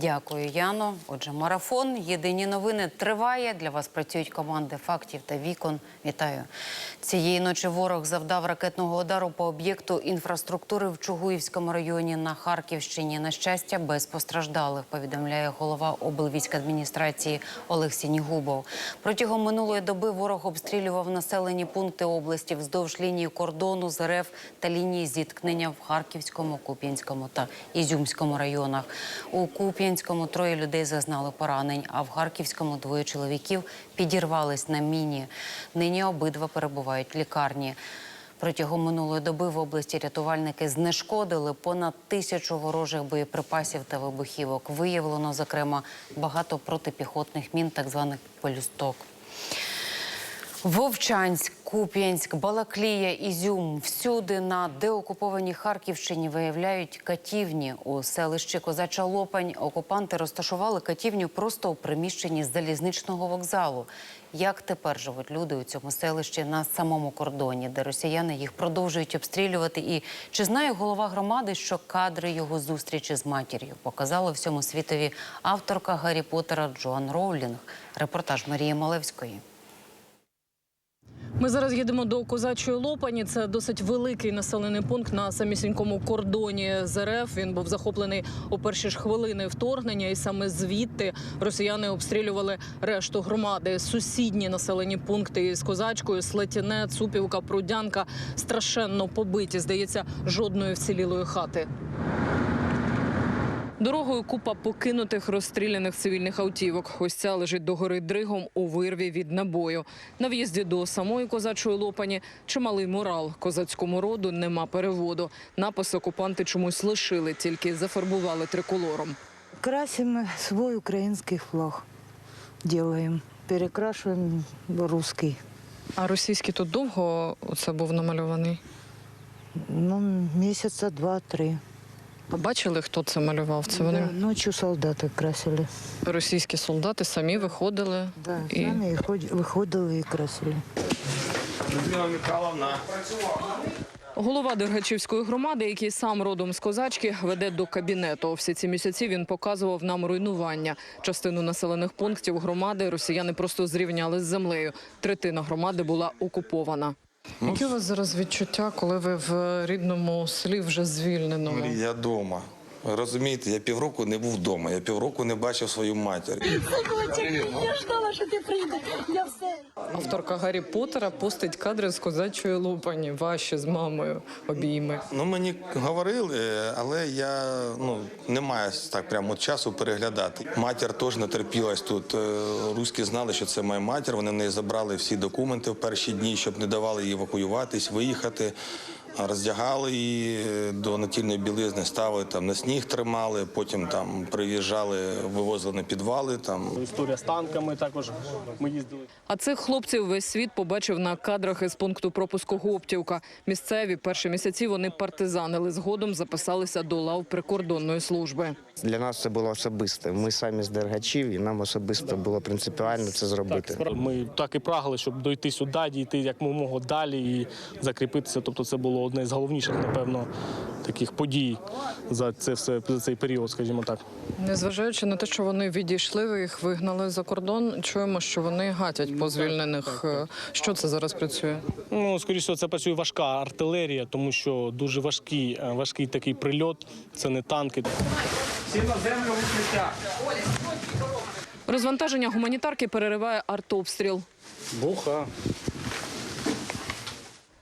Дякую, Яно. Отже, марафон. Єдині новини триває. Для вас працюють команди фактів та вікон. Вітаю. Цієї ночі ворог завдав ракетного удару по об'єкту інфраструктури в Чугуївському районі на Харківщині. На щастя, без постраждалих, повідомляє голова облвійськадміністрації Олег Сінігубов. Протягом минулої доби ворог обстрілював населені пункти області вздовж лінії кордону з РФ та лінії зіткнення в Харківському, Куп'янському та Ізюмському районах. У Куп'янському троє людей зазнали поранень, а в Харківському двоє чоловіків підірвались на міні. Нині обидва перебувають в лікарні. Протягом минулої доби в області рятувальники знешкодили понад тисячу ворожих боєприпасів та вибухівок. Виявлено, зокрема, багато протипіхотних мін, так званих полюсток. Вовчанськ, Куп'янськ, Балаклія, Ізюм. Всюди на деокупованій Харківщині виявляють катівні. У селищі Козача Лопань окупанти розташували катівню просто у приміщенні залізничного вокзалу. Як тепер живуть люди у цьому селищі на самому кордоні, де росіяни їх продовжують обстрілювати? І чи знає голова громади, що кадри його зустрічі з матір'ю показала всьому світові авторка Гаррі Поттера Джоан Роулінг? Репортаж Марії Малевської. Ми зараз їдемо до козачої лопані. Це досить великий населений пункт на самісінькому кордоні з РФ. Він був захоплений у перші ж хвилини вторгнення, і саме звідти росіяни обстрілювали решту громади. Сусідні населені пункти із козачкою, Слетіне, Цупівка, Прудянка страшенно побиті. Здається, жодної вцілілої хати. Дорогою купа покинутих розстріляних цивільних автівок. Ось ця лежить догори дригом у вирві від набою. На в'їзді до самої козачої лопані чималий мурал. Козацькому роду нема переводу. Напис окупанти чомусь лишили, тільки зафарбували триколором. Красим свой украинский флаг. Делаем. Перекрашиваем русский. А російський тут довго оце був намальований? Ну, месяца два-три. Побачили, хто це малював? Це вони Да, ночью солдаты красили. російські солдати самі виходили. Да, І- сами и ходь- выходили и красили. Людмила Михайловна. Голова Дергачівської громади, який сам родом з козачки, веде до кабінету. Всі ці місяці він показував нам руйнування. Частину населених пунктів громади росіяни просто зрівняли з землею. Третина громади була окупована. Які у вас зараз відчуття, коли ви в рідному селі вже звільненому? Я вдома. Розумієте, я півроку не був вдома, я півроку не бачив свою матір. Я ждала, що ти прийдеш. Я все. Авторка Гаррі Поттера постить кадри з козачої лупані. Ваші з мамою обійми. Ну мені говорили, але я ну не маю так прямо часу переглядати. Матір теж не терпілась тут. Е, Руські знали, що це моя матір. Вони в неї забрали всі документи в перші дні, щоб не давали їй евакуюватись, виїхати. Роздягали її е, до натільної білизни, ставили там на сніг, тримали. Потім там приїжджали, вивозили на підвали. Там Історія з танками також ми їздили. А цих хлопців весь світ побачив на кадрах із пункту пропуску Гоптівка. Місцеві перші місяці вони партизанили. Згодом записалися до лав прикордонної служби. Для нас це було особисте. Ми самі з Дергачів, і нам особисто було принципіально це зробити. Ми так і прагли, щоб дойти сюди, дійти як мого далі і закріпитися. Тобто, це було одне з головніших, напевно, таких подій за це все за цей період, скажімо так. Незважаючи на те, що вони відійшли, ви їх вигнали за кордон. Чуємо, що вони гатять по звільнених. Що це зараз працює? Ну, скоріше, це працює важка артилерія, тому що дуже важкий, е, важкий такий прильот. Це не танки. Розвантаження гуманітарки перериває артобстріл. Буха.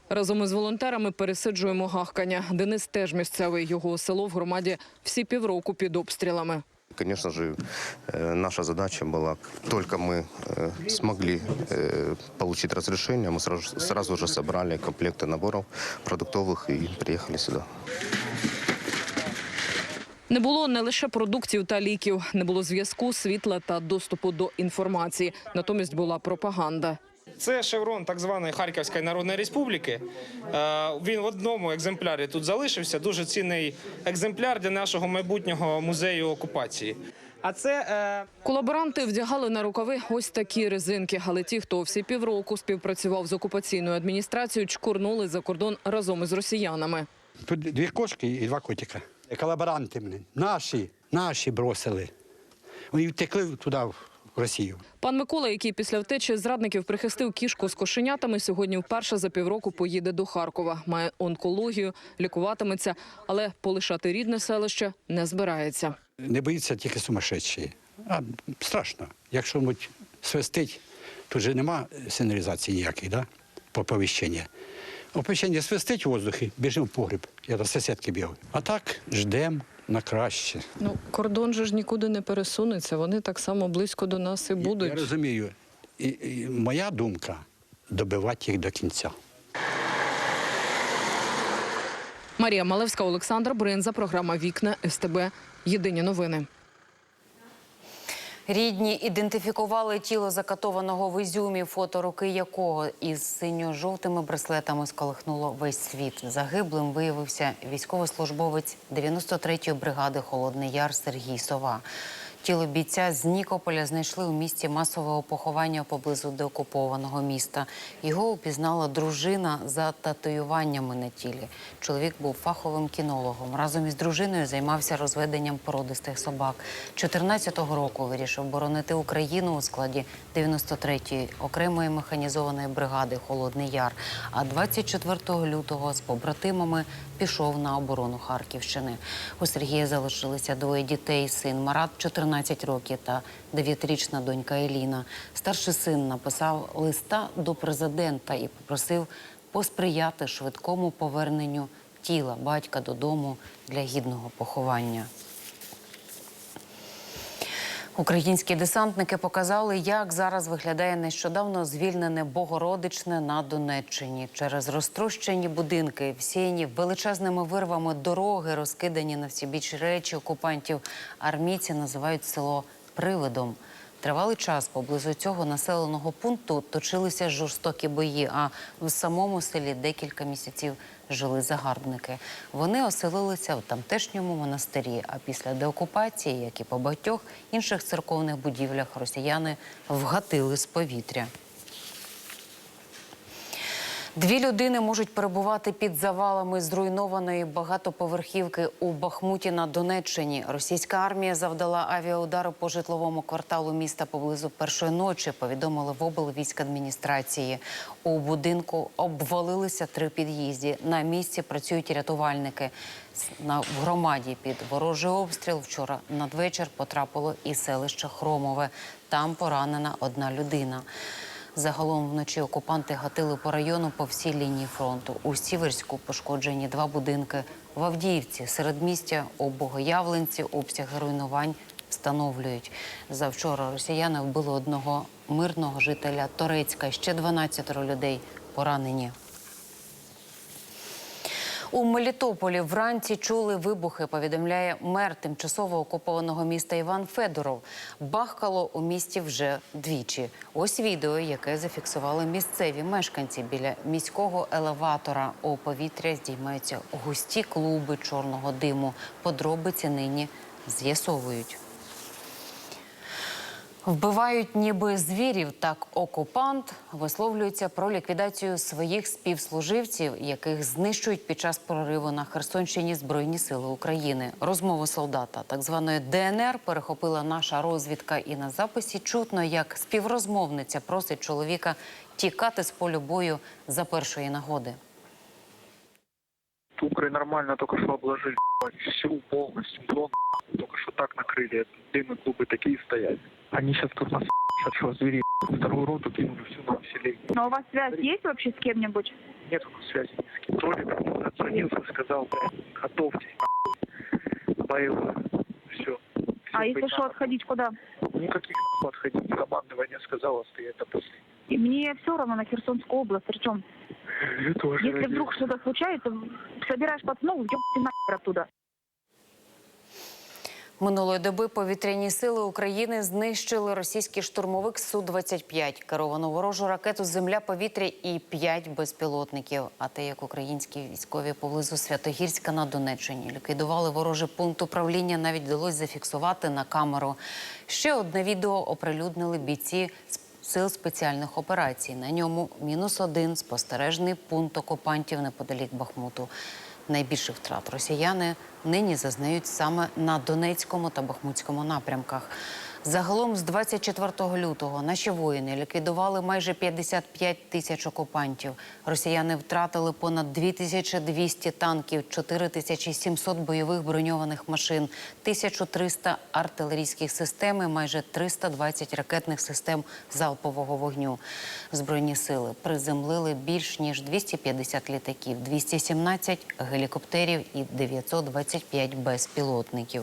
Разом із волонтерами пересиджуємо гахкання. Денис теж місцевий. Його село в громаді всі півроку під обстрілами. Конечно же, э, наша задача была, только мы э, смогли э, получить разрешение, мы сразу, сразу же собрали комплекты наборов продуктовых и приехали сюда. Не було не лише продуктів та ліків, не було зв'язку, світла та доступу до інформації. Натомість була пропаганда. Це шеврон так званої Харківської Народної Республіки. Е, Він в одному екземплярі тут залишився. Дуже цінний екземпляр для нашого майбутнього музею окупації. А це е, Колаборанти вдягали на рукави ось такі резинки. Але ті, хто всі півроку співпрацював з окупаційною адміністрацією, чкурнули за кордон разом із росіянами. Тут дві кошки і два котика. Колаборанти мене. Наші, наші бросили. Вони втекли туди, в Росію. Пан Микола, який після втечі зрадників прихистив кішку з кошенятами, сьогодні вперше за півроку поїде до Харкова. Має онкологію, лікуватиметься, але полишати рідне селище не збирається. Не боїться тільки сумасшедші. А страшно. Якщо муть свистить, тут же нема сигналізації ніякої, да? Поповіщення. Оповіщення свистить в воздухі, біжимо в погріб. Я до сусідки бігав. А так ждемо на краще. Ну кордон же ж нікуди не пересунеться. Вони так само близько до нас і будуть. Я розумію. І, і моя думка добивати їх до кінця. Марія Малевська, Олександр Бринза, програма Вікна СТБ. Єдині новини. Рідні ідентифікували тіло закатованого в Ізюмі, фото руки якого із синьо-жовтими браслетами сколихнуло весь світ. Загиблим виявився військовослужбовець 93-ї бригади Холодний Яр Сергій Сова. Тіло бійця з Нікополя знайшли у місці масового поховання поблизу деокупованого міста. Його упізнала дружина за татуюваннями на тілі. Чоловік був фаховим кінологом. Разом із дружиною займався розведенням породистих собак. 14-го року вирішив боронити Україну у складі 93-ї окремої механізованої бригади Холодний Яр. А 24 лютого з побратимами пішов на оборону Харківщини. У Сергія залишилися двоє дітей: син Марат, 14 років, та 9-річна донька Еліна. Старший син написав листа до президента і попросив посприяти швидкому поверненню тіла батька додому для гідного поховання. Українські десантники показали, як зараз виглядає нещодавно звільнене Богородичне на Донеччині. Через розтрощені будинки, всіяні величезними вирвами дороги, розкидані на всі біч речі окупантів. Армійці називають село привидом. Тривалий час поблизу цього населеного пункту точилися жорстокі бої. А в самому селі декілька місяців жили загарбники. Вони оселилися в тамтешньому монастирі. А після деокупації, як і по багатьох інших церковних будівлях, росіяни вгатили з повітря. Дві людини можуть перебувати під завалами зруйнованої багатоповерхівки у Бахмуті на Донеччині. Російська армія завдала авіаудару по житловому кварталу міста поблизу першої ночі. Повідомили в облвійськадміністрації. У будинку обвалилися три під'їзді. На місці працюють рятувальники. На громаді під ворожий обстріл вчора надвечір потрапило і селище Хромове. Там поранена одна людина. Загалом вночі окупанти гатили по району по всій лінії фронту. У Сіверську пошкоджені два будинки. В Авдіївці, середмістя, у Богоявленці обсяги руйнувань встановлюють. Завчора росіяни вбили одного мирного жителя Торецька. Ще 12 людей поранені. У Мелітополі вранці чули вибухи, повідомляє мер тимчасово окупованого міста Іван Федоров. Бахкало у місті вже двічі. Ось відео, яке зафіксували місцеві мешканці біля міського елеватора. У повітря здіймаються густі клуби чорного диму. Подробиці нині з'ясовують. Вбивають ніби звірів. Так окупант висловлюється про ліквідацію своїх співслуживців, яких знищують під час прориву на Херсонщині Збройні сили України. Розмову солдата так званої ДНР перехопила наша розвідка, і на записі чутно, як співрозмовниця просить чоловіка тікати з полю бою за першої нагоди. Укры нормально только что обложили ебать, всю полностью зону, только что так накрыли, дым и клубы такие стоят. Они сейчас тут нас от что звери вторую роту кинули всю на население. Но у вас связь есть вообще с кем-нибудь? Нет у нас связи с кем. Толик отзвонился, сказал, блядь, готовьтесь, боевую. Все. А если что, отходить куда? Никаких отходить. Командование сказало стоять до последнего. И мне все равно на Херсонскую область, тоже Если вдруг что-то случается, собираешь пацанов, ебайте нахер оттуда. Минулої доби повітряні сили України знищили російський штурмовик Су-25, керовану ворожу ракету Земля-повітря і п'ять безпілотників. А те, як українські військові поблизу Святогірська на Донеччині ліквідували ворожий пункт управління, навіть вдалося зафіксувати на камеру. Ще одне відео оприлюднили бійці сил спеціальних операцій. На ньому мінус один спостережний пункт окупантів неподалік Бахмуту. Найбільших втрат росіяни нині зазнають саме на Донецькому та Бахмутському напрямках. Загалом з 24 лютого наші воїни ліквідували майже 55 тисяч окупантів. Росіяни втратили понад 2200 танків, 4700 бойових броньованих машин, 1300 артилерійських систем і майже 320 ракетних систем залпового вогню. Збройні сили приземлили більш ніж 250 літаків, 217 гелікоптерів і 925 безпілотників.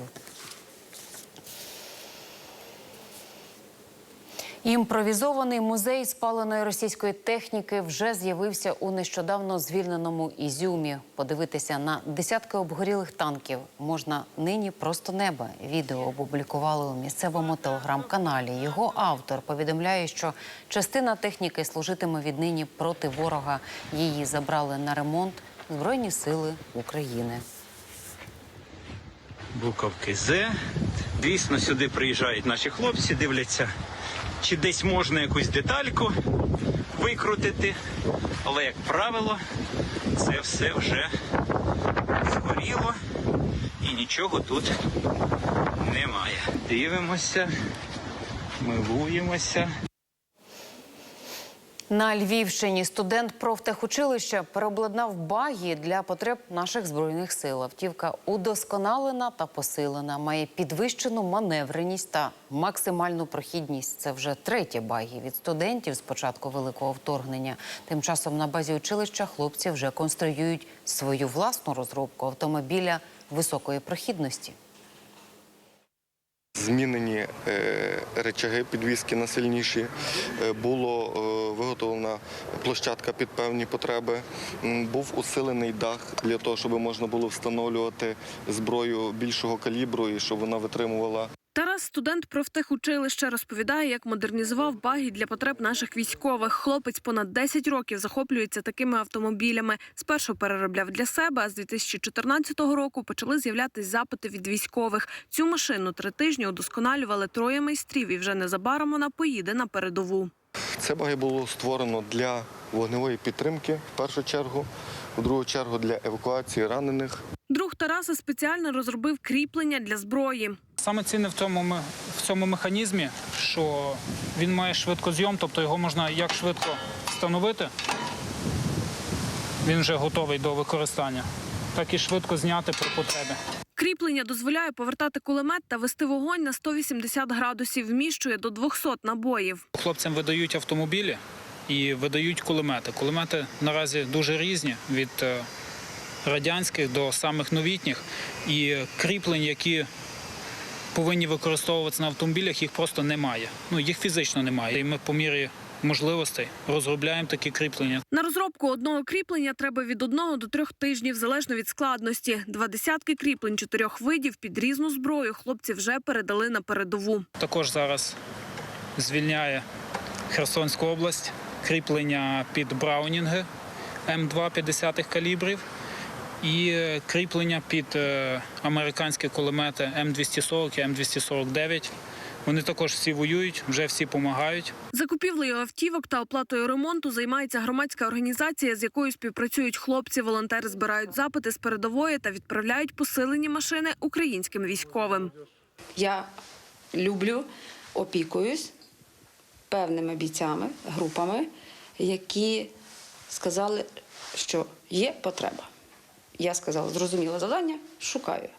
Імпровізований музей спаленої російської техніки вже з'явився у нещодавно звільненому Ізюмі. Подивитися на десятки обгорілих танків можна нині просто неба. Відео опублікували у місцевому телеграм-каналі. Його автор повідомляє, що частина техніки служитиме віднині проти ворога. Її забрали на ремонт Збройні сили України. Буковки З. Дійсно, сюди приїжджають наші хлопці, дивляться, чи десь можна якусь детальку викрутити. Але, як правило, це все вже згоріло і нічого тут немає. Дивимося, милуємося. На Львівщині студент профтехучилища переобладнав багі для потреб наших збройних сил. Автівка удосконалена та посилена, має підвищену маневреність та максимальну прохідність. Це вже третє багі від студентів з початку великого вторгнення. Тим часом на базі училища хлопці вже конструюють свою власну розробку автомобіля високої прохідності. Змінені е, речаги підвіски на сильніші. Е, було е, виготовлена площадка під певні потреби. Був усилений дах для того, щоб можна було встановлювати зброю більшого калібру і щоб вона витримувала Тарас, студент профтехучилища, розповідає, як модернізував баги для потреб наших військових. Хлопець понад 10 років захоплюється такими автомобілями. Спершу переробляв для себе, а з 2014 року почали з'являтись запити від військових. Цю машину три тижні удосконалювали троє майстрів, і вже незабаром вона поїде на передову. Це баги було створено для вогневої підтримки в першу чергу, в другу чергу для евакуації ранених. Друг Тараса спеціально розробив кріплення для зброї. Саме цінне в цьому, в цьому механізмі, що він має швидкозйом, тобто його можна як швидко встановити, він вже готовий до використання, так і швидко зняти при потребі. Кріплення дозволяє повертати кулемет та вести вогонь на 180 градусів, вміщує до 200 набоїв. Хлопцям видають автомобілі і видають кулемети. Кулемети наразі дуже різні від е, радянських до самих новітніх. І кріплень, які повинні використовуватися на автомобілях, їх просто немає. Ну їх фізично немає. І ми по мірі можливостей розробляємо такі кріплення. На розробку одного кріплення треба від одного до трьох тижнів, залежно від складності. Два десятки кріплень чотирьох видів під різну зброю хлопці вже передали на передову. Також зараз звільняє Херсонську область кріплення під браунінги М2 50 калібрів і е, кріплення під е, американські кулемети М240 і М249. Вони також всі воюють, вже всі допомагають. Закупівлею автівок та оплатою ремонту займається громадська організація, з якою співпрацюють хлопці. Волонтери збирають запити з передової та відправляють посилені машини українським військовим. Я люблю, опікуюсь певними бійцями, групами, які сказали, що є потреба. Я сказала, зрозуміла завдання, шукаю.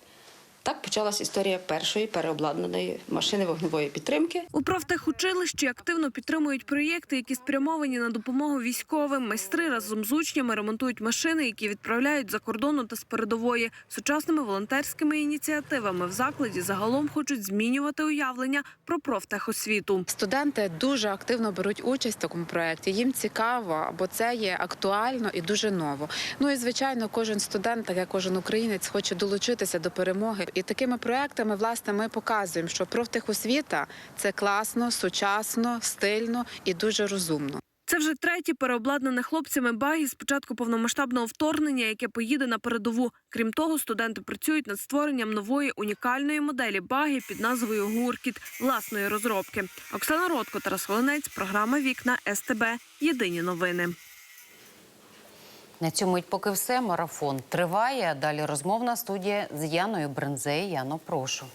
Так почалась історія першої переобладнаної машини вогневої підтримки. У профтехучилищі активно підтримують проєкти, які спрямовані на допомогу військовим. Майстри разом з учнями ремонтують машини, які відправляють за кордону та з передової. Сучасними волонтерськими ініціативами в закладі загалом хочуть змінювати уявлення про профтехосвіту. Студенти дуже активно беруть участь в такому проєкті. Їм цікаво, бо це є актуально і дуже ново. Ну і звичайно, кожен студент, так як кожен українець, хоче долучитися до перемоги. І такими проектами, власне, ми показуємо, що профтехосвіта це класно, сучасно, стильно і дуже розумно. Це вже третє переобладнане хлопцями багі з початку повномасштабного вторгнення, яке поїде на передову. Крім того, студенти працюють над створенням нової унікальної моделі багі під назвою Гуркіт власної розробки. Оксана Ротко, Тарас Волинець, програма Вікна СТБ. Єдині новини. На цьому мить поки все. Марафон триває. Далі розмовна студія з Яною Брензей. Яно, прошу.